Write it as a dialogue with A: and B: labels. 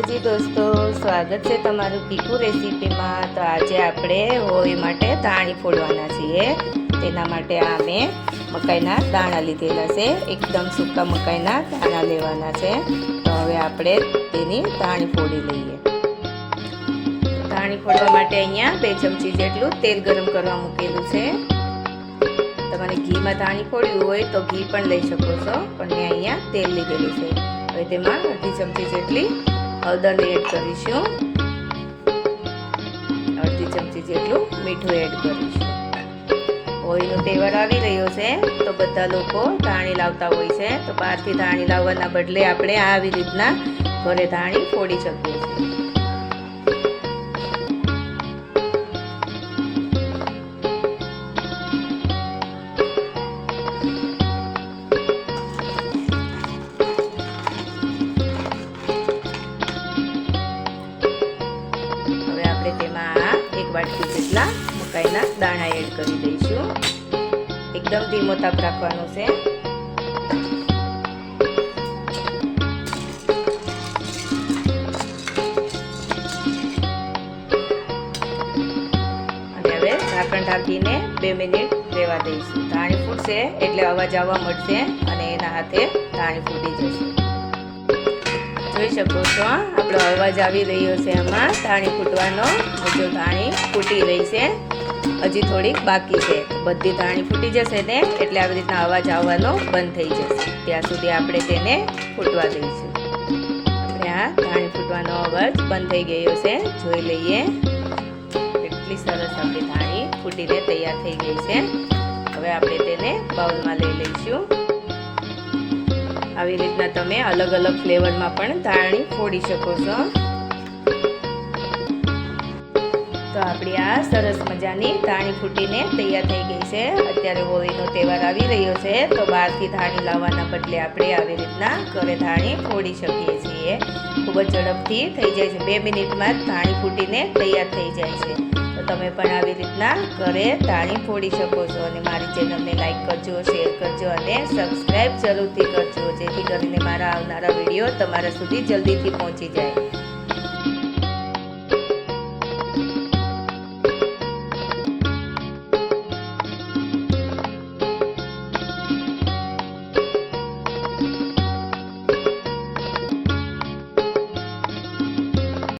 A: માતાજી દોસ્તો, સ્વાગત છે તમારું પીકુ રેસીપીમાં. તો આજે આપણે હોળી માટે ધાણી ફોડવાના છીએ. તેના માટે આ મેં મકાઈના દાણા લીધેલા છે. એકદમ સૂકા મકાઈના દાણા લેવાના છે. તો હવે આપણે તેની ધાણી ફોડી લઈએ. ધાણી ફોડવા માટે અહીંયા બે ચમચી જેટલું તેલ ગરમ કરવા મૂકેલું છે. તમારે ઘીમાં ધાણી ફોડ્યું હોય તો ઘી પણ લઈ શકો છો, પણ મેં અહીંયા તેલ લીધેલું છે. હવે તેમાં અડધી ચમચી જેટલી હળદર એડ કરીશું અડધી ચમચી જેટલું મીઠું એડ કરીશું. હોળીનો તહેવાર આવી રહ્યો છે, તો બધા લોકો ધાણી લાવતા હોય છે, તો બહારથી ધાણી લાવવાના બદલે આપણે આવી રીતના ઘરે ધાણી ફોડી શકીએ છીએ. આપણે તેમાં એક વાટકી જેટલા મકાઈના દાણા એડ કરી દઈશું. એકદમ ધીમો તાપ રાખવાનો છે. અને હવે ઢાંકણ ઢાંકીને બે મિનિટ રહેવા દઈશું. ધાણી ફૂટશે એટલે અવાજ આવવા મળશે અને એના હાથે ધાણી ફૂટી જશે. જોઈ શકો છો આપણો અવાજ આવી રહ્યો છે એમાં ધાણી ફૂટવાનો જો ધાણી ફૂટી રહી છે. હજી થોડીક બાકી છે. બધી ધાણી ફૂટી જશે ને, એટલે આવી રીતના અવાજ આવવાનો બંધ થઈ જશે. ત્યાં સુધી આપણે તેને ફૂટવા દઈશું. આપણે આ ધાણી ફૂટવાનો અવાજ બંધ થઈ ગયો છે. જોઈ લઈએ. એટલી સરસ આપણી ધાણી ફૂટીને તૈયાર થઈ ગઈ છે. હવે આપણે તેને બાઉલમાં લઈ લઈશું. આવી રીતના તમે અલગ અલગ ફ્લેવરમાં પણ ધાણી ફોડી શકો છો. તો આપણી આ સરસ મજાની ધાણી ફૂટીને તૈયાર થઈ ગઈ છે. અત્યારે હોળીનો તહેવાર આવી રહ્યો છે, તો બહારથી ધાણી લાવવાના બદલે આપણે આવી રીતના ઘરે ધાણી ફોડી શકીએ છીએ. ખૂબ જ ઝડપથી થઈ જાય છે. બે મિનિટમાં ધાણી ફૂટીને તૈયાર થઈ જાય છે. તો તમે પણ આવી રીતના ઘરે તાણી ફોડી શકો છો અને મારી ચેનલને લાઈક કરજો, શેર કરજો અને સબસ્ક્રાઈબ જરૂરથી કરજો, જેથી કરીને મારા આવનારા વીડિયો તમારા સુધી જલ્દીથી પહોંચી જાય.